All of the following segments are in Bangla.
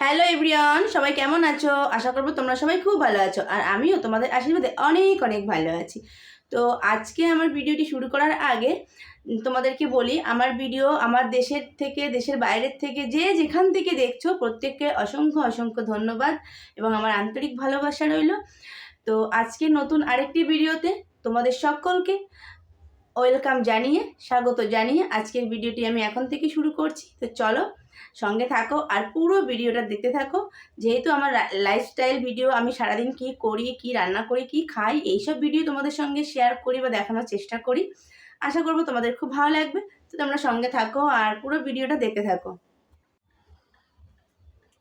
হ্যালো এভরিওয়ান সবাই কেমন আছো? আশা করব তোমরা সবাই খুব ভালো আছো। আর আমিও তোমাদের আশীর্বাদে অনেক অনেক ভালো আছি। তো আজকে আমার ভিডিওটি শুরু করার আগে তোমাদেরকে বলি, আমার ভিডিও আমার দেশের থেকে, দেশের বাইরের থেকে যে যেখান থেকে দেখছ, প্রত্যেককে অসংখ্য অসংখ্য ধন্যবাদ এবং আমার আন্তরিক ভালোবাসা রইল। তো আজকে নতুন আরেকটি ভিডিওতে তোমাদের সকলকে ওয়েলকাম জানিয়ে, স্বাগত জানিয়ে আজকের ভিডিওটি আমি এখন থেকে শুরু করছি। তো চলো সঙ্গে থাকো আর পুরো ভিডিওটা দেখতে থাকো। যেহেতু আমার লাইফস্টাইল ভিডিও আমি সারাদিন কি করি, কি রান্না করি, কি খাই, এইসব ভিডিও তোমাদের সঙ্গে শেয়ার করি বা দেখানোর চেষ্টা করি। আশা করব তোমাদের খুব ভালো লাগবে। তো তোমরা সঙ্গে থাকো আর পুরো ভিডিওটা দেখতে থাকো।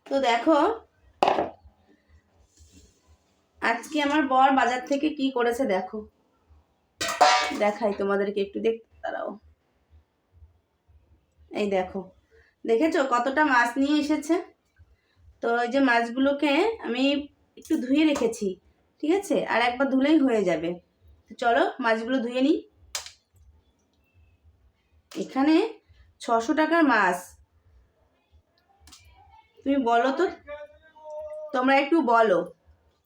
তো দেখো, আজকে আমার বর বাজার থেকে কি করেছে দেখো। দেখাই তোমাদেরকে একটু দেখতে দাঁড়াও। এই দেখো। দেখেছ কতটা মাছ নিয়ে এসেছে? তো এই যে মাছগুলোকে আমি একটু ধুয়ে রেখেছি, ঠিক আছে? আর একবার ধুলেই হয়ে যাবে। চলো মাছগুলো ধুয়ে নিই। এখানে ছশো টাকার মাছ। তুমি বলো তো, তোমরা একটু বলো,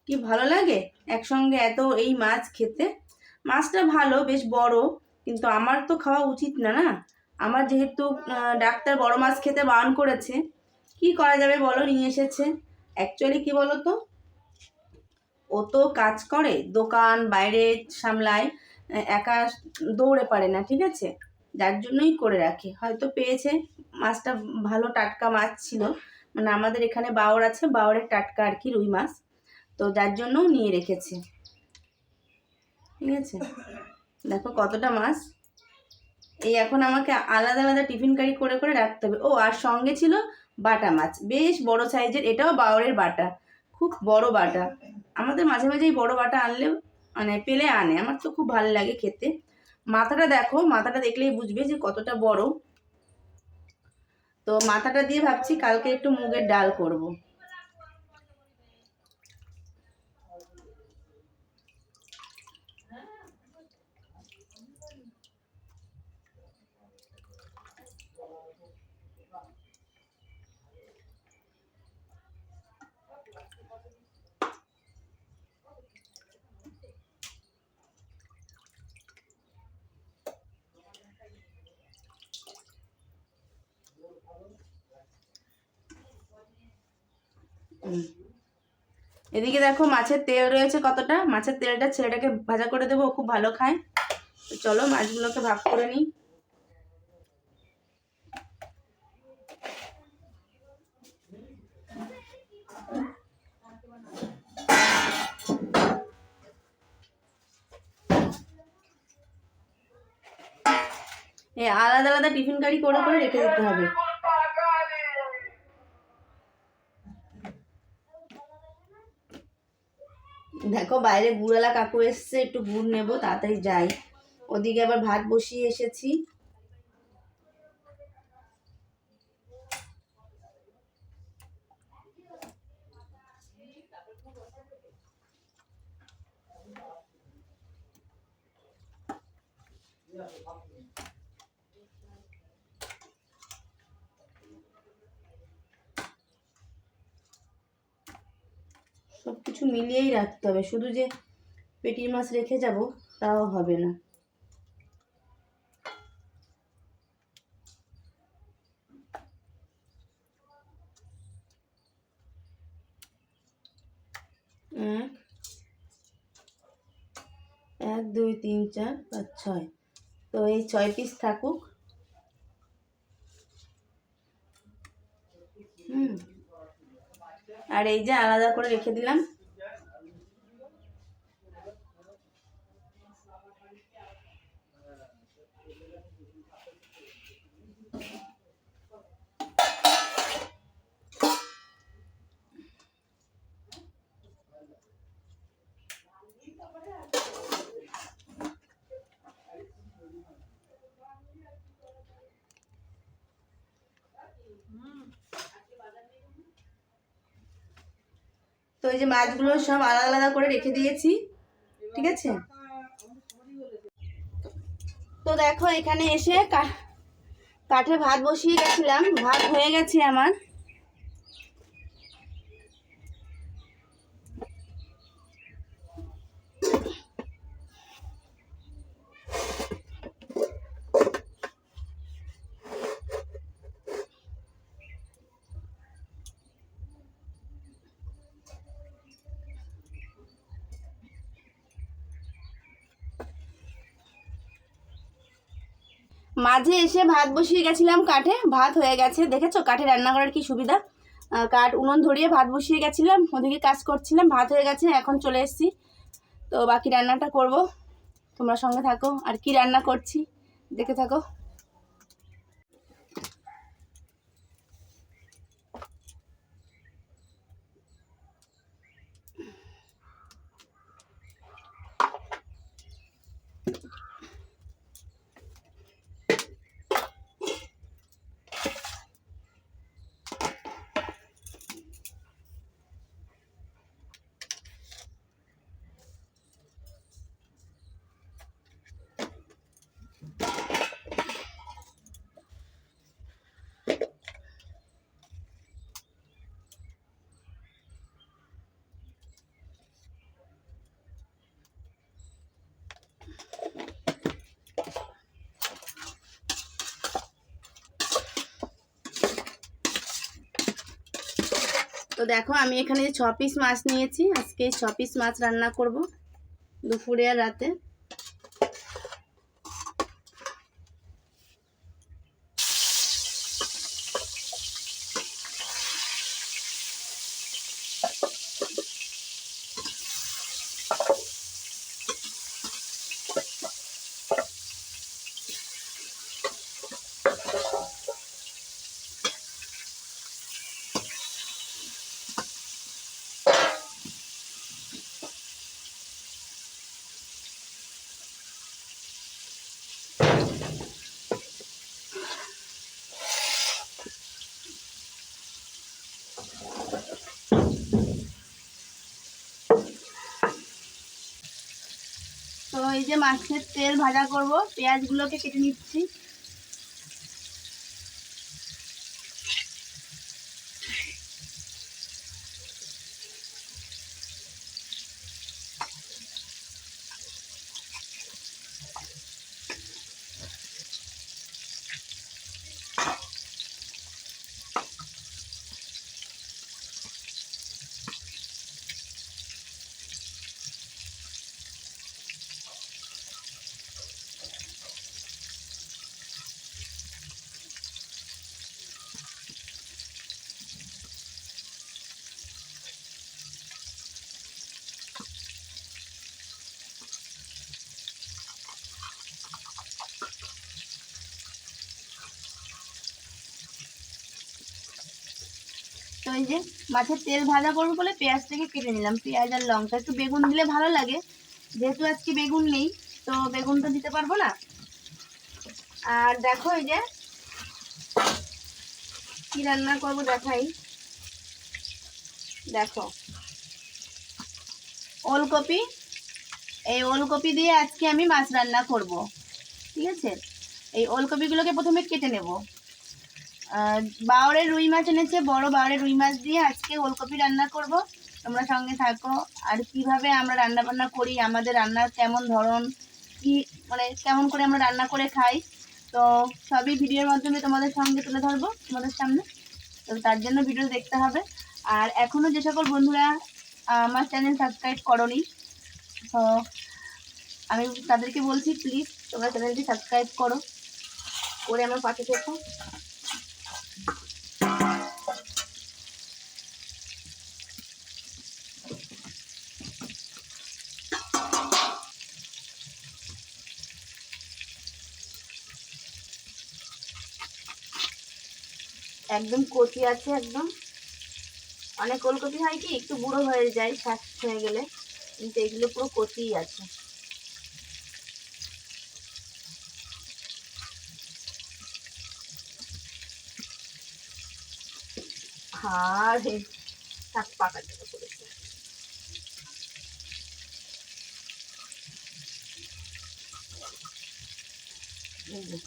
কি ভালো লাগে একসঙ্গে এত এই মাছ খেতে? মাছটা ভালো, বেশ বড়, কিন্তু আমার তো খাওয়া উচিত না না? আমার যেহেতু ডাক্তার বড় মাছ খেতে বারণ করেছে, কি করা যাবে বলো, নিয়ে এসেছে। অ্যাকচুয়ালি কি বলো তো ও তো কাজ করে, দোকান, বাইরে সামলায় একা দৌড়ে পারে না, ঠিক আছে? যার জন্যই করে রাখে। হয়তো পেয়েছে, মাছটা ভালো টাটকা মাছ ছিল। মানে আমাদের এখানে বাওর আছে, বাওরের টাটকা আর কি রুই মাছ। তো যার জন্যও নিয়ে রেখেছে। ঠিক আছে? দেখো কতটা মাছ। এই এখন আমাকে আলাদা আলাদা টিফিন কারি করে করে রাখতে হবে। ও, আর সঙ্গে ছিল বাটা মাছ। বেশ বড় সাইজের, এটাও বাওরের বাটা। খুব বড় বাটা। আমাদের মাঝে মাঝে এই বড় বাটা আনলেও মানে পেলে আনে। আমার তো খুব ভালো লাগে খেতে। মাথাটা দেখো, মাথাটা দেখলেই বুঝবে যে কতটা বড়। তো মাথাটা দিয়ে ভাবছি কালকে একটু মুগের ডাল করব। এদিকে দেখো মাছের তেল রয়েছে কতটা? মাছের তেলটা ছেলেটাকে ভাজা করে দেবো খুব ভালো খায়। চলো মাছগুলোকে ভাগ করে নিই। আলাদা আলাদা টিফিন কারি করে করে রেখে দিতে হবে। দেখো বাইরে গুড়ালা কাকু এসছে, একটু গুড় নেব, তাড়াতাড়ি যাই। ওদিকে আবার ভাত বসিয়ে এসেছি। সব কিছু মিলিয়েই রাখতে হবে। শুধু যে পেটির মাছ রেখে যাব, তাও হবে না। এক দুই, তিন, চার, পাঁচ, ছয়। তো এই ছয় পিস থাকুক। হুম। আর এই যে আলাদা করে রেখে দিলাম। তো এই যে মাছগুলো সব আলাদা আলাদা করে রেখে দিয়েছি। ঠিক আছে? তো দেখো, এখানে এসে কাঠে ভাত বসিয়ে গেছিলাম। ভাত হয়ে গেছে আমার। মাঝে এসে ভাত বসিয়ে গেছিলাম কাঠে, ভাত হয়ে গেছে। দেখেছ কাঠে রান্না করার কি সুবিধা? কাঠ উনুন ধরিয়ে ভাত বসিয়ে গেছিলাম, ওদিকে কাজ করছিলাম, ভাত হয়ে গেছে, এখন চলে এসেছি। তো বাকি রান্নাটা করব। তোমরা সঙ্গে থাকো, আর কি রান্না করছি, দেখে থাকো। তো দেখো, আমি এখানে যে ছ পিস মাছ নিয়েছি, আজকে ছ পিস মাছ রান্না করব দুপুরে আর রাতে। তো এই যে মাছের তেল ভাজা করব পেঁয়াজগুলোকে কেটে নিচ্ছি। এই যে মাছের তেল ভাজা করব বলে পেঁয়াজটাকে কেটে নিলাম। পেঁয়াজ আর লঙ্কা, একটু বেগুন দিলে ভালো লাগে। যেহেতু আজকে বেগুন নেই, তো বেগুন তো দিতে পারব না? আর দেখো এই যে কি রান্না করব দেখাই। দেখো, ওলকপি, এই ওলকপি দিয়ে আজকে আমি মাছ রান্না করব। ঠিক আছে? এই ওলকপিগুলোকে প্রথমে কেটে নেব। আর বাওরের রুই মাছ এনেছে, বড় বাওরের রুই মাছ দিয়ে আজকে ওলকপি রান্না করব। তোমরা সঙ্গে থাকো। আর কীভাবে আমরা রান্না বান্না করি, আমাদের রান্নার কেমন ধরন, কি মানে কেমন করে আমরা রান্না করে খাই, তো সবই ভিডিওর মাধ্যমে তোমাদের সঙ্গে তুলে ধরবো তোমাদের সামনে। তো তার জন্য ভিডিও দেখতে হবে। আর এখনও যে সকল বন্ধুরা আমার চ্যানেল সাবস্ক্রাইব করনি, তো আমি তাদেরকে বলছি প্লিজ তোমরা চ্যানেলটি সাবস্ক্রাইব করো। করে আমার পাশে থেকো। একদম কচি আছে একদম। অনেক ওলকপি হয় কি, একটু বুড়ো হয়ে যায় শ্বাস হয়ে গেলে। কিন্তু এগুলো পুরো কচিই আছে। আরে শাক যে।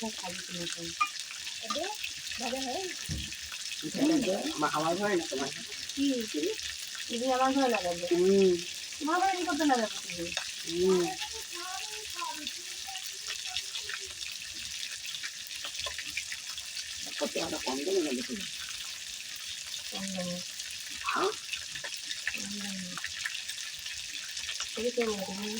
সব খাবি তুমি আমার ঘরে না তোমার? কি তুমি আমার ঘরে লাগাবে? তোমার ঘরে কি করতে লাগাবে তুমি কত টাকা কম দেবে না দেখি কম হ্যাঁ? কেমন মানে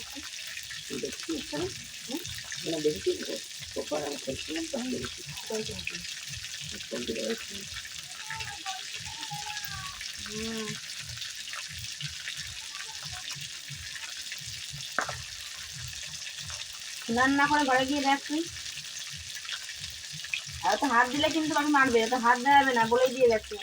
না করে ঘরে গিয়ে দেখ তুই। আর তো হাত দিলে কিন্তু আমি মারবে তো হাত দেওয়া যাবে না, বলেই দিয়ে যাচ্ছে।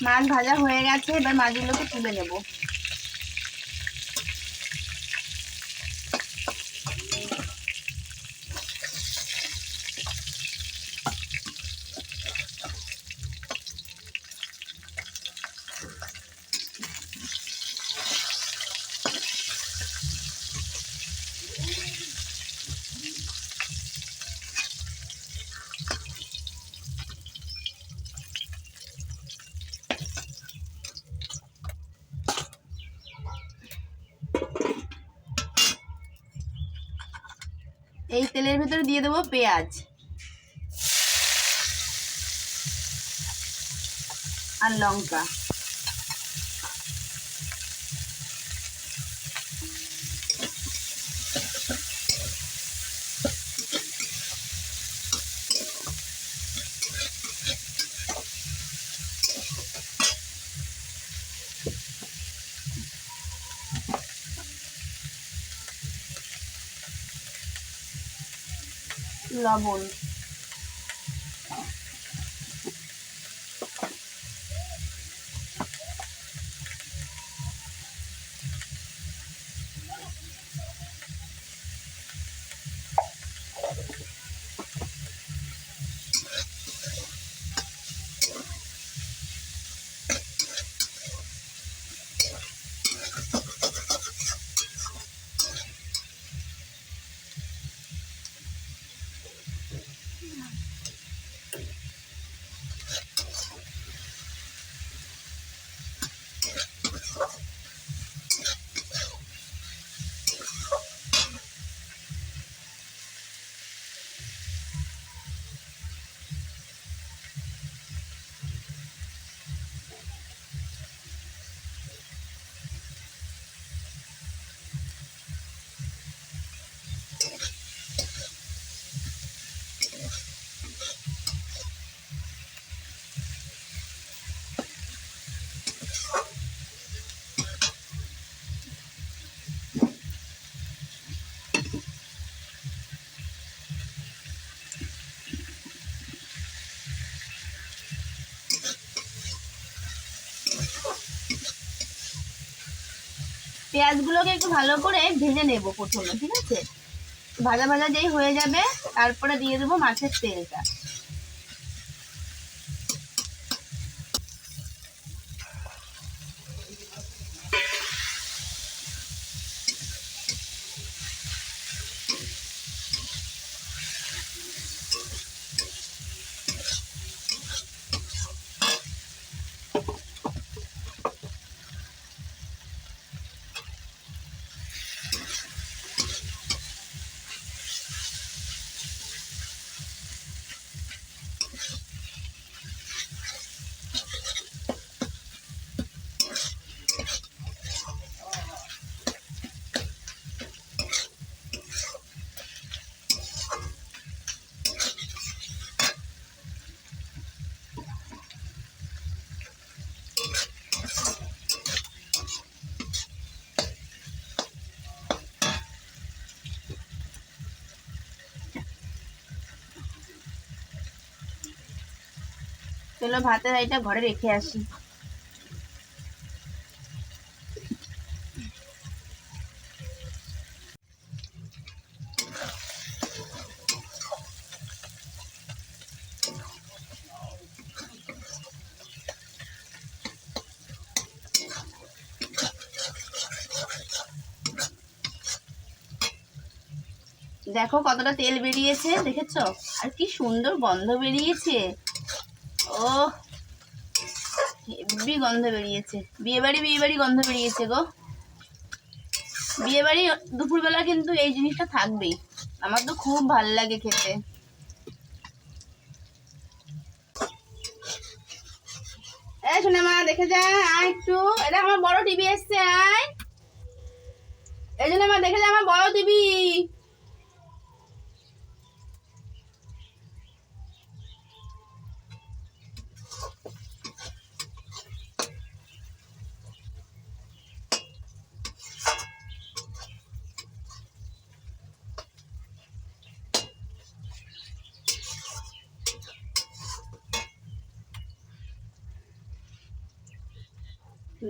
মাছ ভাজা হয়ে গেছে এবার মাছগুলোকে তুলে নেব এই তেলের ভেতরে দিয়ে দেবো পেঁয়াজ আর লঙ্কা লবণ। পেঁয়াজগুলোকে একটু ভালো করে ভেজে নেব প্রথমে, ঠিক আছে? ভাজা ভাজা যেই হয়ে যাবে, তারপরে দিয়ে দেবো মাছের তেলটা। চলো ভাতের হাঁড়িটা ঘরে রেখে আসি। দেখো কতটা তেল বেরিয়েছে, দেখেছ? আর কি সুন্দর গন্ধ বেরিয়েছে। ও। হেভি গন্ধ বেরিয়েছে। বিয়ে বাড়ি বিয়ে বাড়ি গন্ধ বেরিয়েছে গো। বিয়ে বাড়ি দুপুরবেলা কিন্তু এই জিনিসটা থাকবেই। আমার তো খুব ভালো লাগে খেতে। এই শোনা মা দেখে যা, আয় একটু। এটা আমার বড় টিভি এসছে, আয়। এই জন্য মা দেখে যা, আমার বড় টিভি।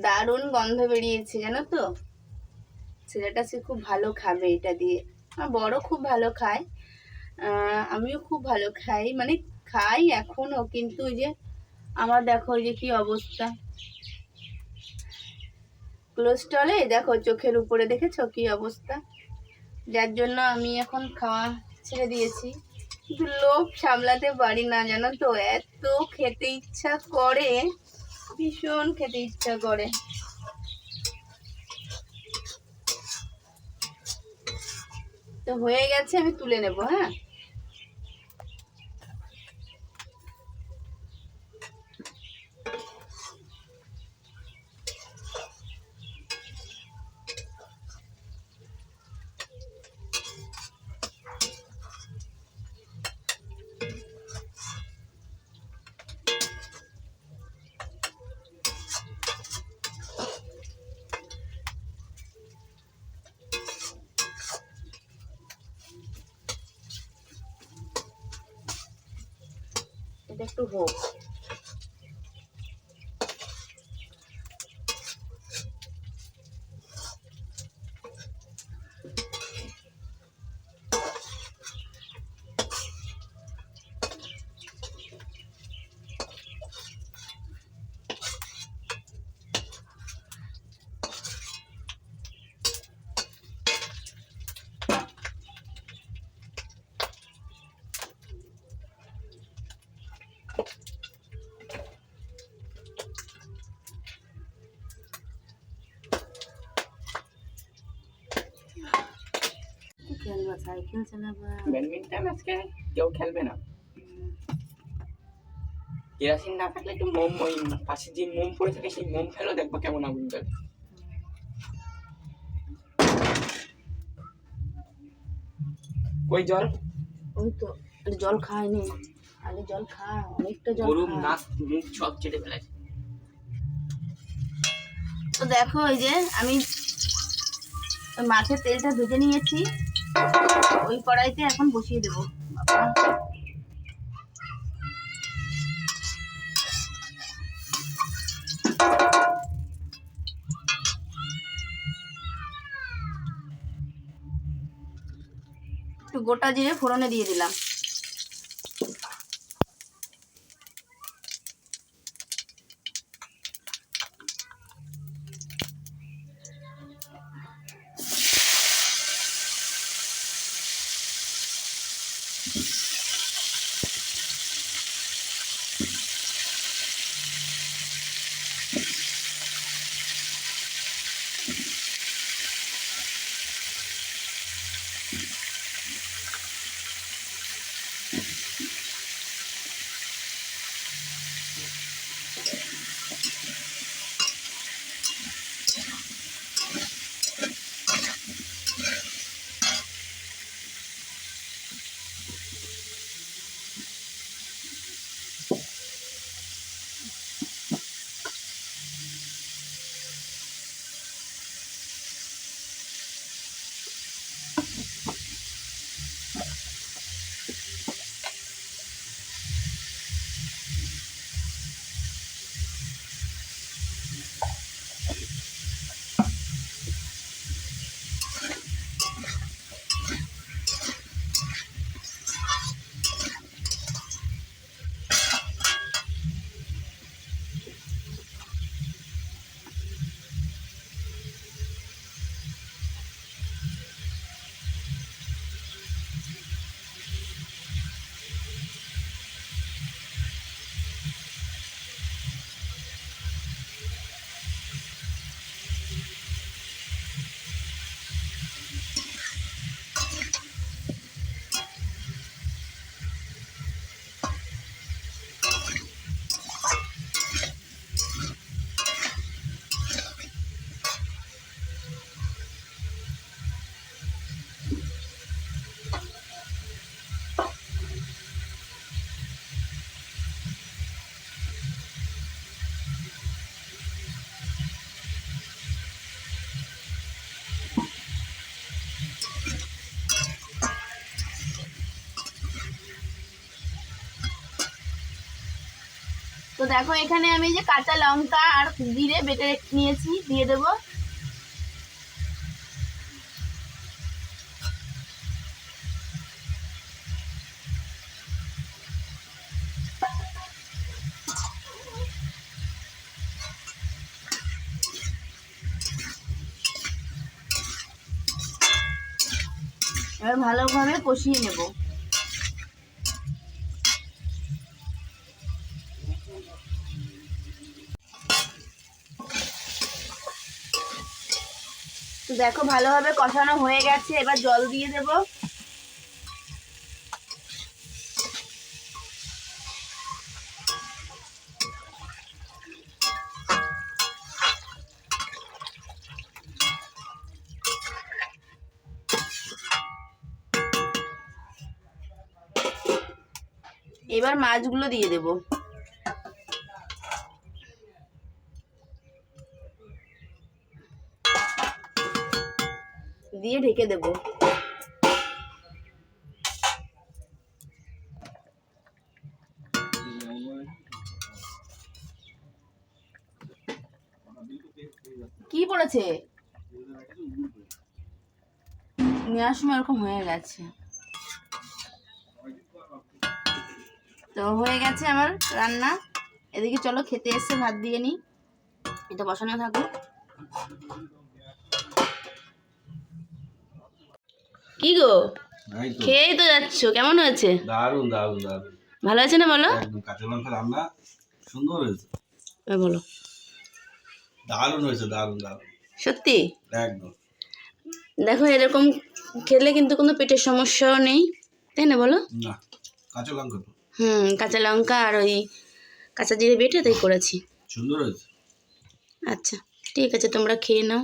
দারুণ গন্ধ বেরিয়েছে, জানো তো? ছেলেটা সে খুব ভালো খাবে এটা দিয়ে। আমার বড় খুব ভালো খায়। আমিও খুব ভালো খাই। মানে খাই এখনও, কিন্তু ওই যে আমার দেখো যে কি অবস্থা। কোলেস্ট্রলে দেখো, চোখের উপরে দেখেছ কি অবস্থা? যার জন্য আমি এখন খাওয়া ছেড়ে দিয়েছি। কিন্তু লোভ সামলাতে পারি না, জানো তো? এত খেতে ইচ্ছা করে। ভীষণ খেতে ইচ্ছা করে। তো হয়ে গেছে আমি তুলে নেব হ্যাঁ? এটা একটু হোক আজকে কেউ খেলবে না। কেরাসিন না থাকলে একটু মোম ওই পাশে যে মোম পড়ে থাকে সেই মোম ফেলো দেখব কেমন আগুন জ্বলে ওই জল? ওই তো জল খায়নি। আগে জল খা অনেকটা জল গরু। নাক মুখ সব চেটে ফেলেছে। তো দেখো ওই যে আমি মাছের তেলটা ভেজে নিয়েছি। ওই কড়াইতে এখন বসিয়ে দেবো গোটা জিরে ফোড়নে দিয়ে দিলাম। তো দেখো, এখানে আমি যে কাঁচা লঙ্কা আর জিরে বেটে নিয়েছি, দিয়ে দেবো। এবার ভালোভাবে কষিয়ে নেব। দেখো ভালোভাবে কষানো হয়ে গেছে এবার জল দিয়ে দেব। এবার মাছগুলো দিয়ে দেব। দিয়ে ঢেকে দেব। কি পড়েছে? নেওয়ার সময় এরকম হয়ে গেছে। তো হয়ে গেছে আমার রান্না। এদিকে চলো খেতে এসে ভাত দিয়ে নিই। এটা বসানো থাকুক। কি গো? খেয়েই তো যাচ্ছ কেমন হয়েছে? দারুণ দারুণ দারুণ। ভালো আছে না বলো? একদম কাঁচা লঙ্কা রান্না সুন্দর হয়েছে। এবার বলো। দারুণ হয়েছে দারুণ দারুণ। সত্যি? একদম। দেখো এরকম খেলে কিন্তু কোনো পেটের সমস্যাও নেই তাই না বলো? না কাঁচা লঙ্কা হুম কাঁচা লঙ্কা আর ওই কাঁচা জিরে বেটে তাই করেছি। সুন্দর হয়েছে। আচ্ছা ঠিক আছে তোমরা খেয়ে নাও।